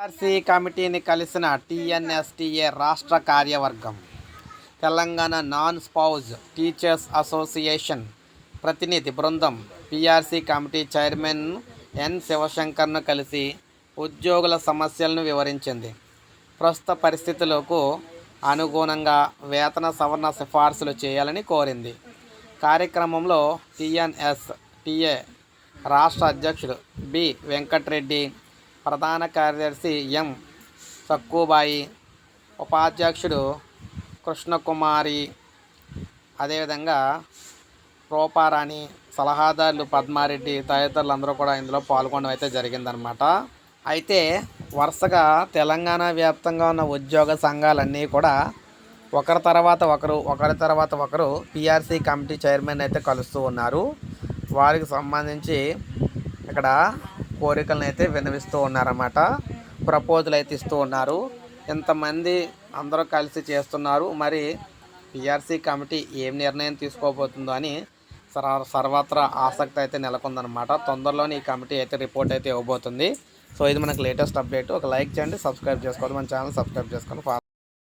RC కమిటీని కలిసిన TNSTA రాష్ట్ర కార్యవర్గం Telangana non spouse teachers association ప్రతినిధి బృందం పిఆర్సీ కమిటీ చైర్మన్ ఎన్ శివశంకర్ను కలిసి ఉద్యోగుల సమస్యలను వివరించింది. ప్రస్తుత పరిస్థితులకు అనుగుణంగా వేతన సవరణ సిఫార్సులు చేయాలని కోరింది. కార్యక్రమంలో టీఎన్ఎస్ టీఏ రాష్ట్ర అధ్యక్షుడు బి వెంకట్రెడ్డి ప్రధాన కార్యదర్శి ఎం. సక్కుబాయి ఉపాధ్యక్షుడు కృష్ణకుమారి. అదేవిధంగా రూపారాణి సలహాదారులు పద్మారెడ్డి తదితరులు అందరూ కూడా ఇందులో పాల్గొనడం అయితే జరిగిందనమాట అయితే వరుసగా తెలంగాణ వ్యాప్తంగా ఉన్న ఉద్యోగ సంఘాలన్నీ కూడా ఒకరి తర్వాత ఒకరు ఒకరి తర్వాత ఒకరు పిఆర్సీ కమిటీ చైర్మన్ అయితే కలుస్తూ ఉన్నారు. వారికి సంబంధించి ఇక్కడ కోరికలను అయితే విన్నవిస్తూ ఉన్నారన్నమాట. ప్రపోజల్ అయితే ఇస్తూ ఉన్నారు. ఇంతమంది అందరూ కలిసి చేస్తున్నారు. మరి పిఆర్సీ కమిటీ ఏం నిర్ణయం తీసుకోబోతుందో అని సర్వ సర్వత్రా ఆసక్తి అయితే నెలకొందనమాట తొందరలోనే ఈ కమిటీ అయితే రిపోర్ట్ అయితే ఇవ్వబోతుంది. సో ఇది మనకు లేటెస్ట్ అప్డేట్. ఒక లైక్ చేయండి సబ్స్క్రైబ్ చేసుకోవాలి మన ఛానల్ సబ్స్క్రైబ్ చేసుకొని